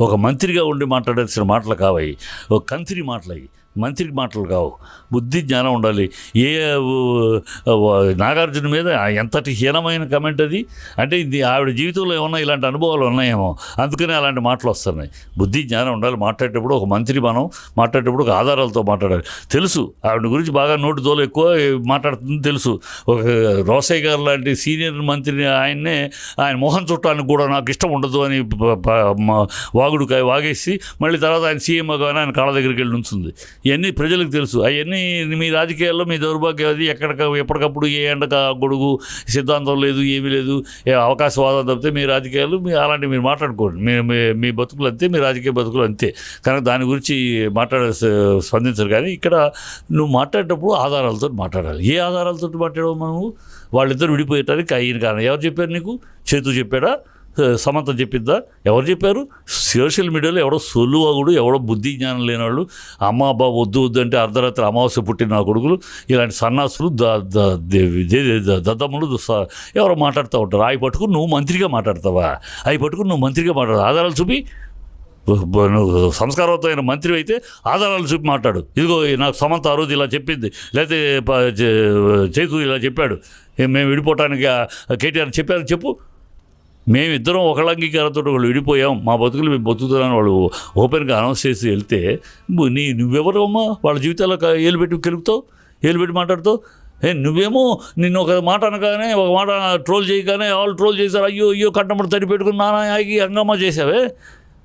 ఒక మంత్రిగా ఉండి మాట్లాడాల్సిన మాటలు కావాయి ఒక కంత్రి మాటలవి మంత్రికి మాటలు కావు. బుద్ధి జ్ఞానం ఉండాలి. ఏ నాగార్జున మీద ఎంతటి హీనమైన కమెంట్ అది? అంటే ఇది ఆవిడ జీవితంలో ఏమన్నా ఇలాంటి అనుభవాలు ఉన్నాయేమో. అందుకనే అలాంటి మాటలు వస్తున్నాయి. బుద్ధి జ్ఞానం ఉండాలి. మాట్లాడేటప్పుడు ఒక మంత్రి మనం మాట్లాడేటప్పుడు ఒక ఆధారాలతో మాట్లాడాలి. తెలుసు ఆవిడ గురించి బాగా నోటు తోలు ఎక్కువ మాట్లాడుతుంది తెలుసు. ఒక రోసయ్య గారు లాంటి సీనియర్ మంత్రిని ఆయన్నే ఆయన మొహం చుట్టానికి కూడా నాకు ఇష్టం ఉండదు అని వాగుడుకాయ వాగేసి మళ్ళీ తర్వాత ఆయన సీఎం కానీ ఆయన కాళ్ళ దగ్గరికి వెళ్ళి ఉంచుంది ఇవన్నీ ప్రజలకు తెలుసు. అవన్నీ మీ రాజకీయాల్లో మీ దౌర్భాగ్యం అది. ఎక్కడిక ఎప్పటికప్పుడు ఏ ఎండక గొడుగు సిద్ధాంతం లేదు ఏమీ లేదు. అవకాశవాదం తప్పితే మీ రాజకీయాలు మీ అలాంటివి మీరు మాట్లాడుకోండి. మీ మీ- బతుకులు అంతే మీ రాజకీయ బతుకులు అంతే. కనుక దాని గురించి మాట్లాడ స్పందించరు. కానీ ఇక్కడ నువ్వు మాట్లాడేటప్పుడు ఆధారాలతో మాట్లాడాలి. ఏ ఆధారాలతో మాట్లాడవు మనము? వాళ్ళిద్దరు విడిపోయేటానికి అయిన కారణం. ఎవరు చెప్పారు నీకు? చేతు చెప్పాడా? సమంత చెప్పిద్దా? ఎవరు చెప్పారు? సోషల్ మీడియాలో ఎవడో సొల్లువాగుడు ఎవడో బుద్ధి జ్ఞానం లేనివాళ్ళు అమ్మ అబ్బా వద్దు వద్దు అంటే అర్ధరాత్రి అమావాస్య పుట్టిన నా కొడుకులు ఇలాంటి సన్నాసులు ద దద్దమ్ములు స- ఎవరో మాట్లాడుతూ ఉంటారు. అవి పట్టుకుని నువ్వు మంత్రిగా మాట్లాడతావా? అవి పట్టుకుని నువ్వు మంత్రిగా మాట్లాడు. ఆధారాలు చూపి. నువ్వు సంస్కారవంతమైన మంత్రి అయితే ఆధారాలు చూపి మాట్లాడు. ఇదిగో నాకు సమంత ఆ రోజు ఇలా చెప్పింది. లేకపోతే చేతు ఇలా చెప్పాడు. మేము విడిపోవటానికి కేటీఆర్ చెప్పారు చెప్పు. మేమిద్దరం ఒకళ్ళ అంగీకారంతో వాళ్ళు విడిపోయాం. మా బతుకులు మేము బతుకుతున్నాను వాళ్ళు ఓపెన్గా అనౌన్స్ చేసి వెళ్తే నీ నువ్వెవరు అమ్మా వాళ్ళ జీవితాల్లో ఏలు పెట్టి కెలుపుతావు? ఏలు పెట్టి మాట్లాడుతావు? ఏ నువ్వేమో నిన్ను ఒక మాట అనగానే ఒక మాట ట్రోల్ చేయగానే వాళ్ళు ట్రోల్ చేశారు. అయ్యో అయ్యో కంటమడి తడి పెట్టుకుని నానా ఆగి హంగామా చేసావే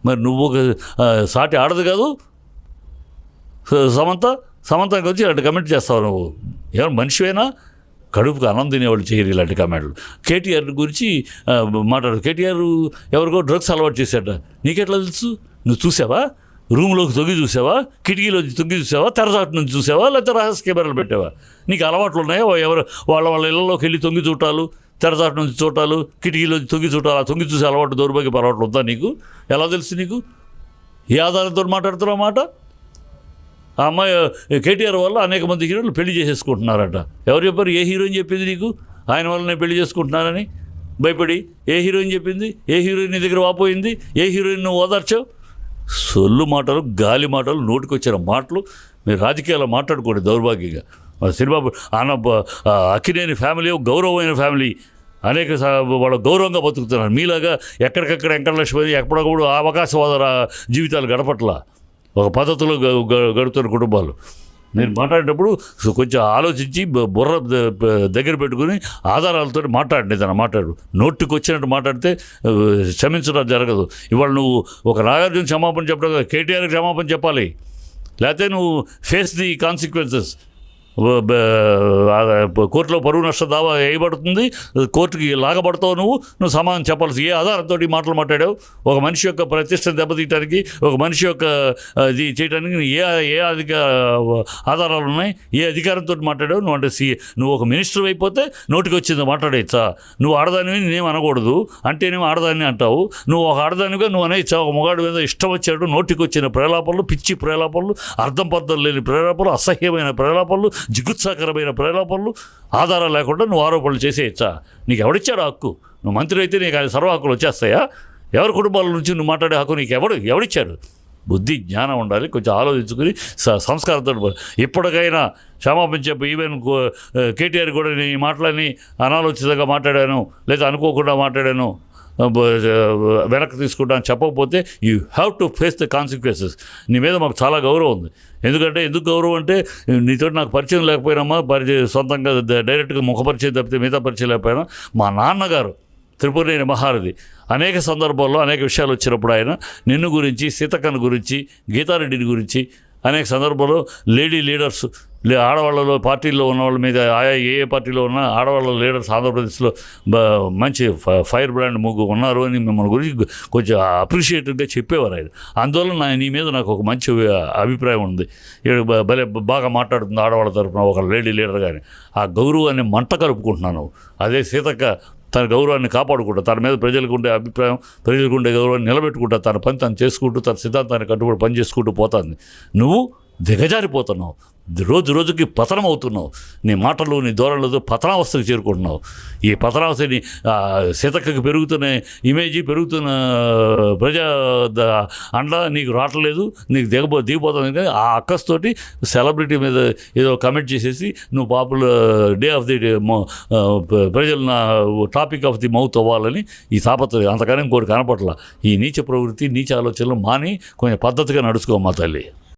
మరి నువ్వు ఒక సాటి ఆడదు కాదు. స- సమంత సమంతకి వచ్చి రెండు కమెంట్ చేస్తావు నువ్వు. ఏమన్నా మనిషివేనా? కడుపుకు అన్నం తినేవాళ్ళు చేయరు ఇలాంటి కమెంట్లు. కేటీఆర్ గురించి మాట్లాడు. కేటీఆర్ ఎవరికో డ్రగ్స్ అలవాటు చేశాట. నీకెట్లా తెలుసు? నువ్వు చూసావా? రూమ్లోకి తొంగి చూసావా? కిటికీలోంచి తొంగి చూసావా? తెరచాటు నుంచి చూసావా? లేకపోతే రహస్య కెమెరాలు పెట్టావా? నీకు అలవాట్లు ఉన్నాయా? ఎవరు వాళ్ళ వాళ్ళ ఇళ్ళలోకి వెళ్ళి తొంగి చూటాలు తెరచాటు నుంచి చూటాలు కిటికీలో తొంగి చూటాలు ఆ తొంగి చూసే అలవాటు దౌర్భాగ్య అలవాట్లు ఉందా నీకు? ఎలా తెలుసు నీకు? ఏ ఆధారంతో మాట్లాడుతున్నావు మాట? ఆ అమ్మాయి కేటీఆర్ వల్ల అనేక మంది హీరోలు పెళ్ళి చేసేసుకుంటున్నారట. ఎవరు చెప్పారు? ఏ హీరోయిన్ చెప్పింది నీకు? ఆయన వల్లనే పెళ్ళి చేసుకుంటున్నారని భయపడి ఏ హీరోయిన్ చెప్పింది? ఏ హీరోయిన్ నీ దగ్గర వాపోయింది? ఏ హీరోయిన్ నువ్వు ఓదార్చావు? సొల్లు మాటలు గాలి మాటలు నోటికొచ్చిన మాటలు. మీరు రాజకీయాల్లో మాట్లాడుకోండి దౌర్భాగ్యంగా. మన సినిమా ఆన అక్కినేని ఫ్యామిలీ గౌరవమైన ఫ్యామిలీ. అనేక సా- వాళ్ళు గౌరవంగా బతుకుతున్నారు. మీలాగా ఎక్కడికక్కడ వెంకటలక్ష్మి ఎక్కడొకప్పుడు అవకాశవాద జీవితాలు గడపట్ల. ఒక పద్ధతిలో గడుపుతున్న కుటుంబాలు. నేను మాట్లాడేటప్పుడు కొంచెం ఆలోచించి బుర్ర ద- దగ్గర పెట్టుకుని ఆధారాలతో మాట్లాడండి తన మాట్లాడు. నోటికి వచ్చినట్టు మాట్లాడితే క్షమించడం జరగదు. ఇవాళ నువ్వు ఒక నాగార్జున క్షమాపణ చెప్పడం కదా కేటీఆర్కి క్షమాపణ చెప్పాలి. లేకపోతే నువ్వు ఫేస్ ది కాన్సిక్వెన్సెస్ కోర్టులో పరువు నష్ట దావా వేయబడుతుంది. కోర్టుకి లాగబడతావు నువ్వు. నువ్వు సమాధానం చెప్పాల్సి ఏ ఆధారంతో ఈ మాటలు మాట్లాడావు? ఒక మనిషి యొక్క ప్రతిష్టను దెబ్బతీయటానికి ఒక మనిషి యొక్క ఇది చేయడానికి నువ్వు ఏ ఏ అధిక ఆధారాలు ఉన్నాయి? ఏ అధికారంతో మాట్లాడావు? నువ్వు అంటే సి నువ్వు ఒక మినిస్టర్ అయిపోతే నోటికి వచ్చింది మాట్లాడేచ్చా? నువ్వు ఆడదానివి నేనేం అనకూడదు. అంటేనేమో ఆడదాన్ని అంటావు? నువ్వు ఒక ఆడదానిగా నువ్వు అనేచ్చా? ఒక మొగాడు మీద ఇష్టం వచ్చాడు నోటికి వచ్చిన ప్రేలాపనలు పిచ్చి ప్రేలాపనలు అర్థం పద్ధం లేని ప్రేలాపనలు అసహ్యమైన ప్రేలాపనలు జిగుత్సాకరమైన ప్రేలాపనలు ఆధారాలు లేకుండా నువ్వు ఆరోపణలు చేసేయచ్చా? నీకు ఎవడిచ్చాడు హక్కు? నువ్వు మంత్రి అయితే నీకు ఆయన సర్వ హక్కులు వచ్చేస్తాయా? ఎవరి కుటుంబాల నుంచి నువ్వు మాట్లాడే హక్కు నీకు ఎవడు ఎవడిచ్చాడు? బుద్ధి జ్ఞానం ఉండాలి. కొంచెం ఆలోచించుకుని స- సంస్కారంతో ఇప్పటికైనా క్షమాపణ చెప్పు. ఈవెన్ కేటీఆర్ కూడా నేను ఈ మాటలని అనాలోచితంగా మాట్లాడాను లేదా అనుకోకుండా మాట్లాడాను. వెనక్కి తీసుకుంటాను చెప్పకపోతే you have to face the consequences నీ మీద మాకు చాలా గౌరవం ఉంది. ఎందుకంటే ఎందుకు గౌరవం అంటే నీతో నాకు పరిచయం లేకపోయినామా పరిచయం సొంతంగా డైరెక్ట్గా ముఖ పరిచయం తప్పితే మిగతా పరిచయం లేకపోయినా మా నాన్నగారు త్రిపురేని మహారథి అనేక సందర్భాల్లో అనేక విషయాలు వచ్చినప్పుడు ఆయన నిన్ను గురించి సీతక్కను గురించి గీతారెడ్డిని గురించి అనేక సందర్భాల్లో లేడీ లీడర్స్ లే ఆడవాళ్ళలో పార్టీల్లో ఉన్న వాళ్ళ మీద ఆయా ఏ ఏ పార్టీలో ఉన్న ఆడవాళ్ళ లీడర్స్ ఆంధ్రప్రదేశ్లో మంచి ఫైర్ బ్రాండ్ ముగ్గు ఉన్నారు అని మిమ్మల్ని గురించి కొంచెం అప్రిషియేటివ్గా చెప్పేవారు ఆయన. అందువల్ల నా నీ మీద నాకు ఒక మంచి అభిప్రాయం ఉంది. భలే బాగా మాట్లాడుతుంది ఆడవాళ్ళ తరపున ఒక లేడీ లీడర్ కానీ ఆ గౌరవాన్ని మంట కలుపుకుంటున్నాను. అదే సీతక్క తన గౌరవాన్ని కాపాడుకుంటా తన మీద ప్రజలకు ఉండే అభిప్రాయం ప్రజలకు ఉండే గౌరవాన్ని నిలబెట్టుకుంటా తన పని తను చేసుకుంటూ తన సిద్ధాంతాన్ని కట్టుబడి పని చేసుకుంటూ పోతుంది. నువ్వు దిగజారిపోతున్నావు. రోజు రోజుకి పతనం అవుతున్నావు నీ మాటలు నీ ధోరణులతో పతనావస్థకు చేరుకుంటున్నావు. ఈ పతనావస్థని సీతక్కకి పెరుగుతున్న ఇమేజ్ పెరుగుతున్న ప్రజా అండ నీకు రావట్లేదు. నీకు దిగబో దిగిపోతుంది కానీ ఆ అక్కస్తోటి సెలబ్రిటీ మీద ఏదో కమెంట్ చేసేసి నువ్వు popular day of the day ప్రజలు నా టాపిక్ ఆఫ్ ది మౌత్ అవ్వాలని ఈ తాపత్ర అంతకన్నా ఇంకోటి కనపట్ల ఈ నీచ ప్రవృత్తి నీచ ఆలోచనలు మాని కొంచెం పద్ధతిగా నడుచుకో మా తల్లి.